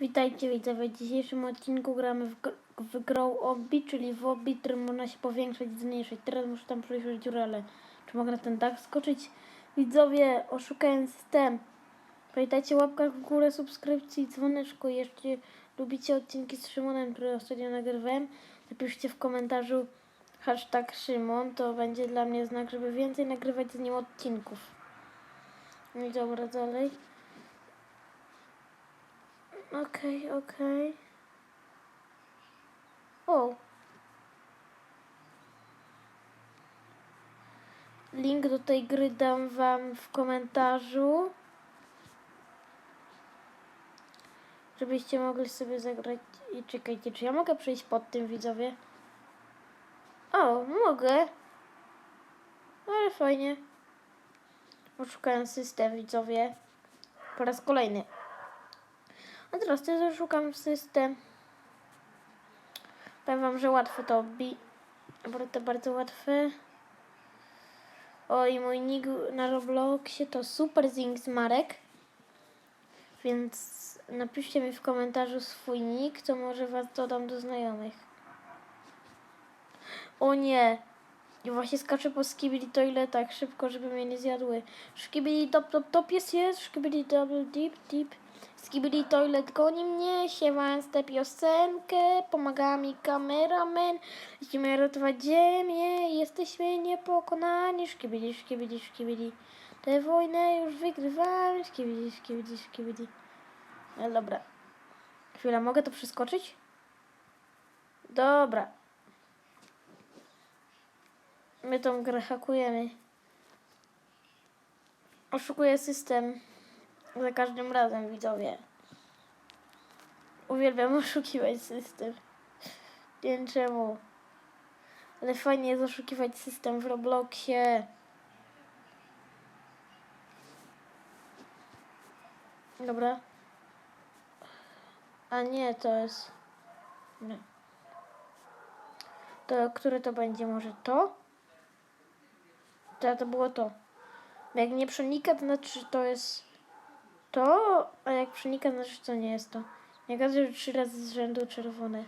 Witajcie widzowie, w dzisiejszym odcinku gramy w, w Grow Obby, czyli w Obby, który można się powiększać, zmniejszyć. Teraz muszę tam przejść dziurę, czy mogę na ten dach skoczyć? Widzowie, oszukałem system. Pamiętajcie łapkach w górę, subskrypcji, dzwoneczku. Jeśli lubicie odcinki z Szymonem, które ostatnio nagrywałem, napiszcie w komentarzu hashtag Szymon, to będzie dla mnie znak, żeby więcej nagrywać z nim odcinków. No i dobra, dalej. Okej, okej. O. Link do tej gry dam wam w komentarzu. Żebyście mogli sobie zagrać. I czekajcie, czy ja mogę przejść pod tym widzowie? O, mogę. Ale fajnie. Oszukałem system widzowie. Po raz kolejny. A teraz też szukam system. Powiem wam, że łatwo to bi. To bardzo łatwe. O i mój nick na Robloxie to Super Zinx Marek. Więc napiszcie mi w komentarzu swój nick, to może was dodam do znajomych. O nie! I właśnie skaczę po skibidi toilet tak szybko, żeby mnie nie zjadły. Szkibidi top top top jest jest, szkibidi double deep deep. Skibidi toilet goni mnie, śpiewając tę piosenkę, pomaga mi kameraman. Musimy ratować ziemię, jesteśmy niepokonani. Szkibidi, szkibidi, szkibidi. Tę wojnę już wygrywamy. Szkibidi, szkibidi, szkibidi. No dobra. Chwila, mogę to przeskoczyć? Dobra. My tą grę hakujemy. Oszukuję system. Za każdym razem, widzowie. Uwielbiam oszukiwać system. Nie wiem czemu. Ale fajnie jest oszukiwać system w Robloxie. Dobra. A nie, to jest... Nie. To, które to będzie? Może to? To, to było to. Jak nie przenika, to znaczy, to jest to, a jak przenika, znaczy, to nie jest to. Nie gadaj, trzy razy z rzędu czerwone.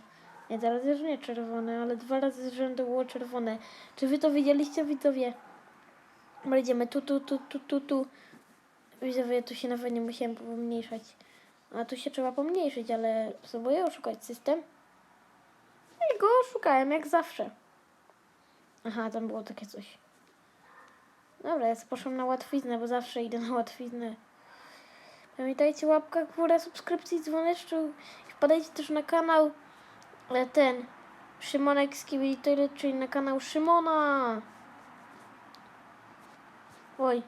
Nie, teraz już nie czerwone, ale dwa razy z rzędu było czerwone. Czy wy to widzieliście, widzowie? Dobra, idziemy tu, tu, tu, tu, tu, tu. Widzowie, tu się nawet nie musiałem pomniejszać. A tu się trzeba pomniejszyć, ale spróbuję oszukać system. I go oszukałem, jak zawsze. Aha, tam było takie coś. Dobra, ja poszłam na łatwiznę, bo zawsze idę na łatwiznę. Pamiętajcie łapka w górę, subskrypcji, dzwoneczku. I wpadajcie też na kanał e, ten Szymonek z czyli na kanał Szymona. Oj.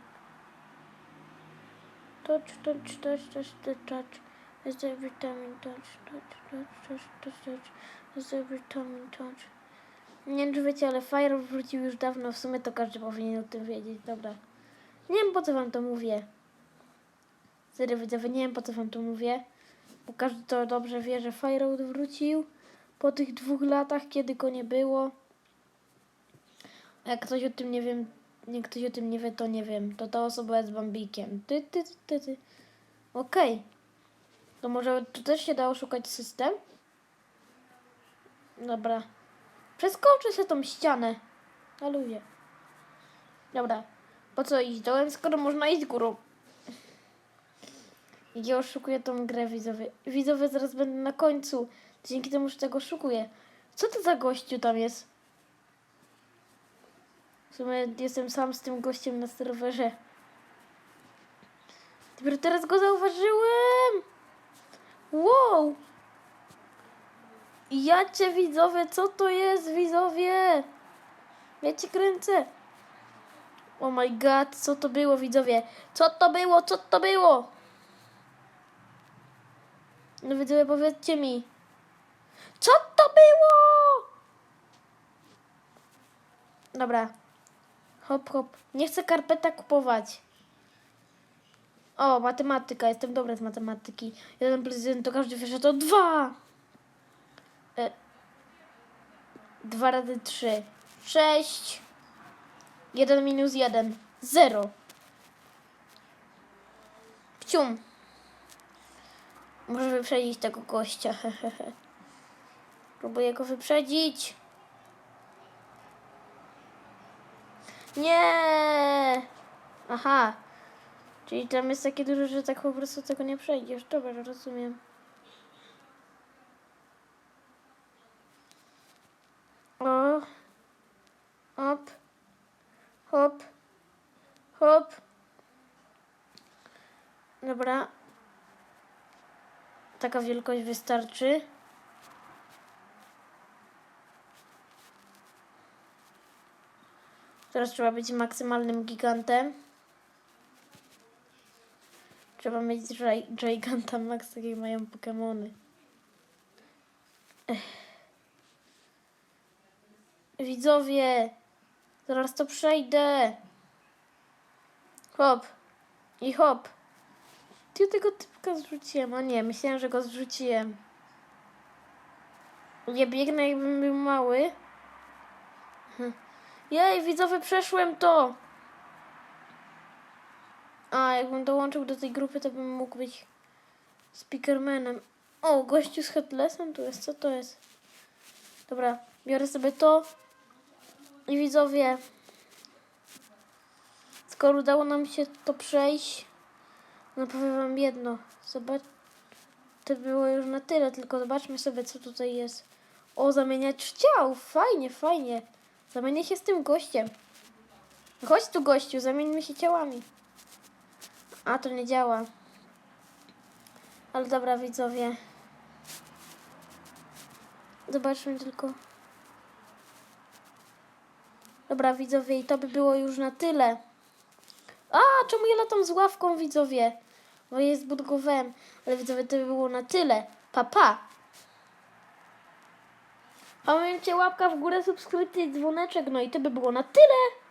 Touch, touch, touch, touch, touch, touch. Is every time touch, touch, touch, touch, touch, touch. Is every time touch. Nie wiem, czy wiecie, ale Fire wrócił już dawno. W sumie to każdy powinien o tym wiedzieć. Dobra. Nie wiem, po co wam to mówię. Serio widzowie, nie wiem po co wam to mówię, bo każdy to dobrze wie, że Fireout wrócił po tych dwóch latach, kiedy go nie było. A jak ktoś o tym nie wiem, nie ktoś o tym nie wie, to nie wiem. To ta osoba jest bambikiem. Ty, ty, ty, ty. ty. Okej. To może tu też się da oszukać system? Dobra. Przeskoczę sobie tą ścianę. Luzie. Dobra. Po co iść dołem, skoro można iść górą? Ja oszukuję tą grę widzowie. Widzowie zaraz będę na końcu. Dzięki temu, że tego oszukuję. Co to za gościu tam jest? W sumie jestem sam z tym gościem na serwerze. Dopiero teraz go zauważyłem! Wow! Ja cię widzowie, co to jest widzowie? Ja cię kręcę. Oh my god, co to było widzowie? Co to było? Co to było? No widzowie, powiedzcie mi. Co to było? Dobra. Hop, hop. Nie chcę karpeta kupować. O, matematyka. Jestem dobra z matematyki. Jeden plus jeden to każdy wie, że to dwa. E, dwa razy trzy. Sześć. Jeden minus jeden. Zero. Pcium. Muszę wyprzedzić tego gościa. Próbuję go wyprzedzić. Nie! Aha. Czyli tam jest takie dużo, że tak po prostu tego nie przejdziesz. Dobra, rozumiem. O. Hop. Hop. Hop. Dobra. Taka wielkość wystarczy. Teraz trzeba być maksymalnym gigantem. Trzeba mieć Gi- Giganta Max, takie mają Pokemony. Ech. Widzowie, zaraz to przejdę. Hop. I hop. Ty tego typka zrzuciłem. A nie, myślałem, że go zrzuciłem. Nie biegnę jakbym był mały. Jej, widzowie, przeszłem to. A, jakbym dołączył do tej grupy, to bym mógł być speakermanem. O, gościu z headlessem tu jest. Co to jest? Dobra, biorę sobie to. I widzowie, skoro udało nam się to przejść, no powiem wam jedno. Zobacz, to było już na tyle, tylko zobaczmy sobie, co tutaj jest. O, zamieniać ciał. Fajnie, fajnie. Zamienię się z tym gościem. Chodź tu, gościu, zamieńmy się ciałami. A, to nie działa. Ale dobra, widzowie. Zobaczmy tylko. Dobra, widzowie, i to by było już na tyle. Czemu ja latam z ławką, widzowie? Bo je zbudowałem. Ale widzowie, to by było na tyle. Pa, pa. Pamiętajcie, łapka w górę, subskrypcja i dzwoneczek. No i to by było na tyle.